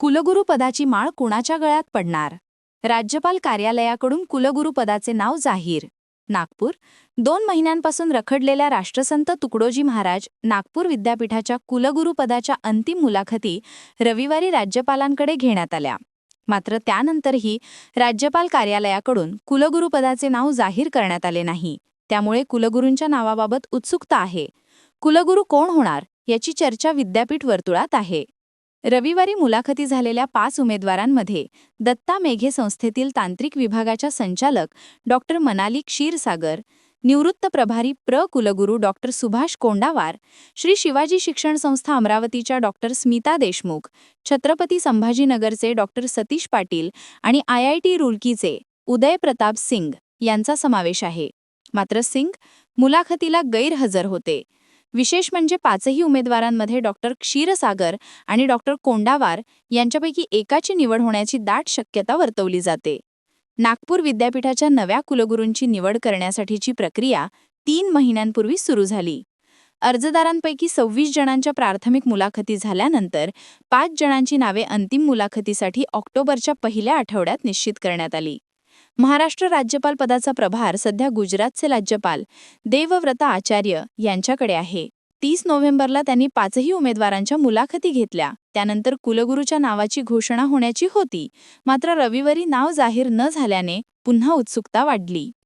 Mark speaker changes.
Speaker 1: कुलगुरुपदाची माळ कुणाच्या गळ्यात पडणार राज्यपाल कार्यालयाकडून कुलगुरुपदाचे नाव जाहीर नागपूर दोन महिन्यांपासून रखडलेल्या राष्ट्रसंत तुकडोजी महाराज नागपूर विद्यापीठाच्या कुलगुरुपदाच्या अंतिम मुलाखती रविवारी राज्यपालांकडे घेण्यात आल्या मात्र त्यानंतरही राज्यपाल कार्यालयाकडून कुलगुरुपदाचे नाव जाहीर करण्यात आले नाही त्यामुळे कुलगुरूंच्या नावाबाबत उत्सुकता आहे कुलगुरू कोण होणार याची चर्चा विद्यापीठ वर्तुळात आहे रविवारी मुलाखती झालेल्या पाच उमेदवारांमध्ये दत्ता मेघे संस्थेतील तांत्रिक विभागाच्या संचालक डॉक्टर मनाली क्षीरसागर निवृत्त प्रभारी प्र कुलगुरू डॉक्टर सुभाष कोंडावार श्री शिवाजी शिक्षण संस्था अमरावतीच्या डॉक्टर स्मिता देशमुख छत्रपती संभाजीनगरचे डॉक्टर सतीश पाटील आणि आय आय टी रुलकीचे उदय प्रताप सिंग यांचा समावेश आहे मात्र सिंग मुलाखतीला गैरहजर होते विशेष म्हणजे पाचही उमेदवारांमध्ये डॉक्टर क्षीरसागर आणि डॉक्टर कोंडावार यांच्यापैकी एकाची निवड होण्याची दाट शक्यता वर्तवली जाते नागपूर विद्यापीठाच्या नव्या कुलगुरूंची निवड करण्यासाठीची प्रक्रिया तीन महिन्यांपूर्वी सुरू झाली अर्जदारांपैकी सव्वीस जणांच्या प्राथमिक मुलाखती झाल्यानंतर पाच जणांची नावे अंतिम मुलाखतीसाठी ऑक्टोबरच्या पहिल्या आठवड्यात निश्चित करण्यात आली महाराष्ट्र राज्यपाल पदाचा प्रभार सध्या गुजरातचे राज्यपाल देवव्रता आचार्य यांच्याकडे आहे तीस नोव्हेंबरला त्यांनी पाचही उमेदवारांच्या मुलाखती घेतल्या त्यानंतर कुलगुरूच्या नावाची घोषणा होण्याची होती मात्र रविवारी नाव जाहीर न झाल्याने पुन्हा उत्सुकता वाढली